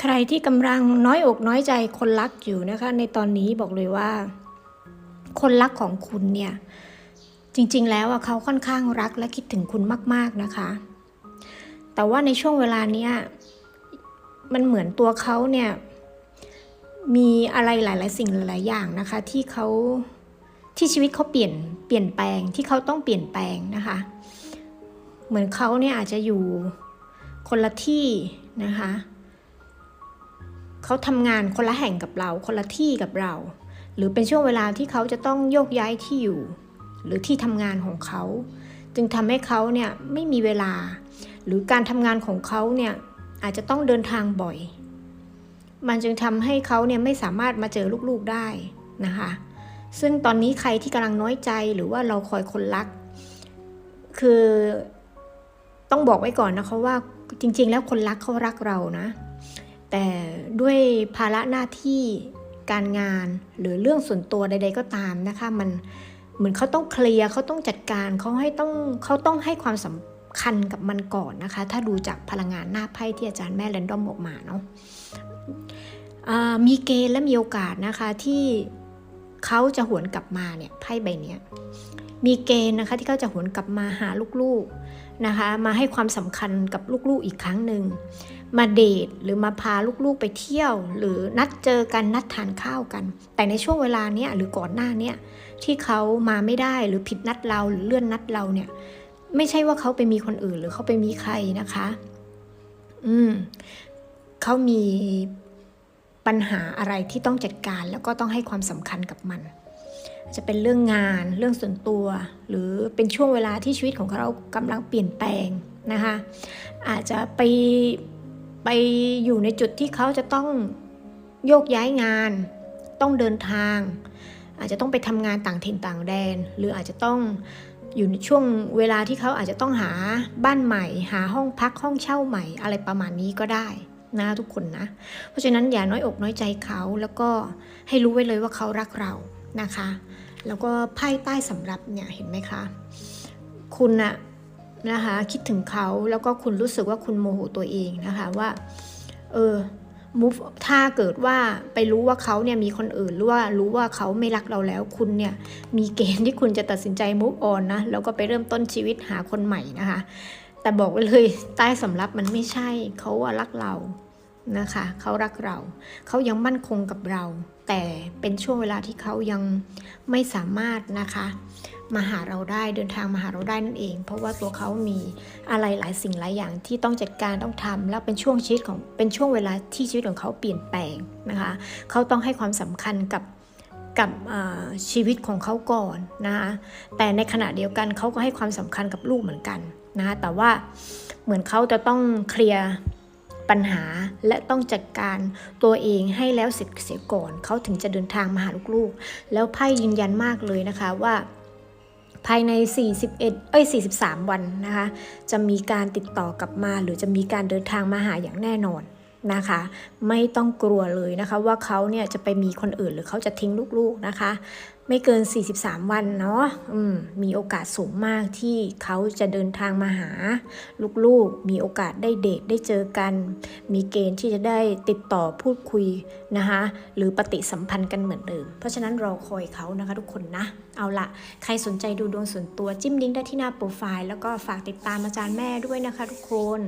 ใครที่กำลังน้อยอกน้อยใจคนรักอยู่นะคะ ในตอนนี้บอกเลยว่า คนรักของคุณเนี่ย จริงๆ แล้วเขาค่อนข้างรักและคิดถึงคุณมาก ๆนะคะ แต่ว่าในช่วงเวลาเนี้ยมันเหมือนตัวเขาเนี่ย มีอะไรหลาย ๆ สิ่งหลาย ๆ อย่างนะคะ ที่เขาที่ชีวิตเขาเปลี่ยนเปลี่ยนแปลงที่เขาต้องเปลี่ยนแปลงนะคะ เหมือนเขาเนี่ยอาจจะอยู่คนละที่นะคะ เขาทำงานคนละแห่งกับเรา คนละที่กับเรา หรือเป็นช่วงเวลาที่เขาจะต้องโยกย้ายที่อยู่ หรือที่ทำงานของเขา จึงทำให้เขาเนี่ยไม่มีเวลา หรือการทำงานของเขาเนี่ยอาจจะต้องเดินทางบ่อย มันจึงทำให้เขาเนี่ยไม่สามารถมาเจอลูกๆได้นะคะ ซึ่งตอนนี้ใครที่กำลังน้อยใจหรือว่าเราคอยคนรัก คือต้องบอกไว้ก่อนนะคะว่าจริง ๆ แล้วคนรักเขารักเรานะ แต่ด้วยภาระหน้าที่การงานหรือเรื่องส่วนตัวใด ๆ ก็ตามนะคะ มันเหมือนเขาต้องเคลียร์เขาต้องจัดการเขาให้ต้องเขาต้องให้ความสำคัญกับมันก่อนนะคะ ถ้าดูจากพลังงานหน้าไพ่ที่อาจารย์แม่แรนดอมออกมาเนาะมีเกณฑ์และมีโอกาสนะคะที่เขาจะหวนกลับมาเนี่ยไพ่ใบเนี้ย มีเกณฑ์นะคะที่เขาจะหวนกลับมาหาลูกๆนะคะ มาให้ความสำคัญกับลูกๆอีกครั้งหนึ่งมาเดทหรือมาพาลูกๆไปเที่ยว หรือนัดเจอกันนัดทานข้าวกัน แต่ในช่วงเวลาเนี้ยหรือก่อนหน้าเนี้ยที่เขามาไม่ได้หรือผิดนัดเราหรือเลื่อนนัดเราเนี่ย ไม่ใช่ว่าเขาไปมีคนอื่นหรือเขาไปมีใครนะคะ อืมเขามีปัญหาอะไรที่ต้องจัดการแล้วก็ต้องให้ความสำคัญกับมัน จะเป็นเรื่องงานเรื่องส่วนตัว หรือเป็นช่วงเวลาที่ชีวิตของเรากำลังเปลี่ยนแปลงนะคะอาจจะไปไปอยู่ในจุดที่เขาจะต้องโยกย้ายงาน ต้องเดินทาง อาจจะต้องไปทำงานต่างถิ่นต่างแดน หรืออาจจะต้องอยู่ในช่วงเวลาที่เขาอาจจะต้องหาบ้านใหม่ หาห้องพักห้องเช่าใหม่อะไรประมาณนี้ก็ได้นะทุกคนนะ เพราะฉะนั้นอย่าน้อยอกน้อยใจเขาแล้วก็ให้รู้ไว้เลยว่าเขารักเรานะคะ แล้วก็ไพ่ใต้สำรับเนี่ยเห็นไหมคะ คุณอะนะคะคิดถึงเขาแล้วก็คุณรู้สึกว่าคุณโมโหตัวเองนะคะว่า เออ move ถ้าเกิดว่าไปรู้ว่าเขาเนี่ยมีคนอื่นหรือว่ารู้ว่าเขาไม่รักเราแล้ว คุณเนี่ยมีเกณฑ์ที่คุณจะตัดสินใจ move on นะแล้วก็ไปเริ่มต้นชีวิตหาคนใหม่นะคะ แต่บอกไว้เลยใต้สำรับมันไม่ใช่เขาว่ารักเรา นะคะเขารักเรา เขายังมั่นคงกับเรา แต่เป็นช่วงเวลาที่เขายังไม่สามารถนะคะมาหาเราได้เดินทางมาหาเราได้นั่นเอง เพราะว่าตัวเขามีอะไรหลายสิ่งหลายอย่างที่ต้องจัดการต้องทำแล้วเป็นช่วงชีวิตของเป็นช่วงเวลาที่ชีวิตของเขาเปลี่ยนแปลงนะคะเขาต้องให้ความสำคัญกับกับชีวิตของเขาก่อนนะคะแต่ในขณะเดียวกันเขาก็ให้ความสำคัญกับลูกเหมือนกันนะคะแต่ว่าเหมือนเขาจะต้องเคลียร์ ปัญหาและต้องจัดการตัวเองให้แล้วเสร็จเสียก่อน เขาถึงจะเดินทางมาหาลูกๆแล้วไพ่ยืนยันมากเลยนะคะว่าภายใน 41 เอ้ย 43 วันนะคะ จะมีการติดต่อกลับมา หรือจะมีการเดินทางมาหาอย่างแน่นอนนะคะ ไม่ต้องกลัวเลยนะคะ ว่าเขาเนี่ยจะไปมีคนอื่นหรือเขาจะทิ้งลูกๆนะคะ ไม่เกิน 43 วันเนาะอืมมีโอกาสสูงมากที่เขาจะเดินทางมาหาลูกๆ มีโอกาสได้เดทได้เจอกัน มีเกณฑ์ที่จะได้ติดต่อพูดคุยนะคะ หรือปฏิสัมพันธ์กันเหมือนเดิม เพราะฉะนั้นรอคอยเขานะคะทุกคนนะ เอาละใครสนใจดูดวงส่วนตัวจิ้มลิงก์ได้ที่หน้าโปรไฟล์ แล้วก็ฝากติดตามอาจารย์แม่ด้วยนะคะทุกคน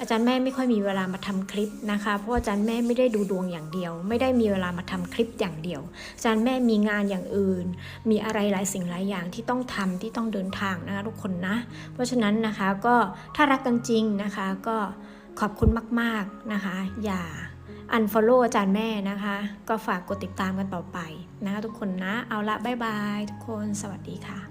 อาจารย์แม่ไม่ค่อยมีเวลามาทำคลิปนะคะ เพราะอาจารย์แม่ไม่ได้ดูดวงอย่างเดียว ไม่ได้มีเวลามาทำคลิปอย่างเดียว อาจารย์แม่มีงานอย่างอื่นมีอะไรหลายสิ่งหลายอย่างที่ต้องทำที่ต้องเดินทางนะคะทุกคนนะ เพราะฉะนั้นนะคะก็ถ้ารักกันจริงนะคะก็ขอบคุณมาก ๆนะคะ อย่า unfollow อาจารย์แม่นะคะ ก็ฝากกดติดตามกันต่อไปนะคะทุกคนนะ เอาละบ๊ายบายทุกคนสวัสดีค่ะ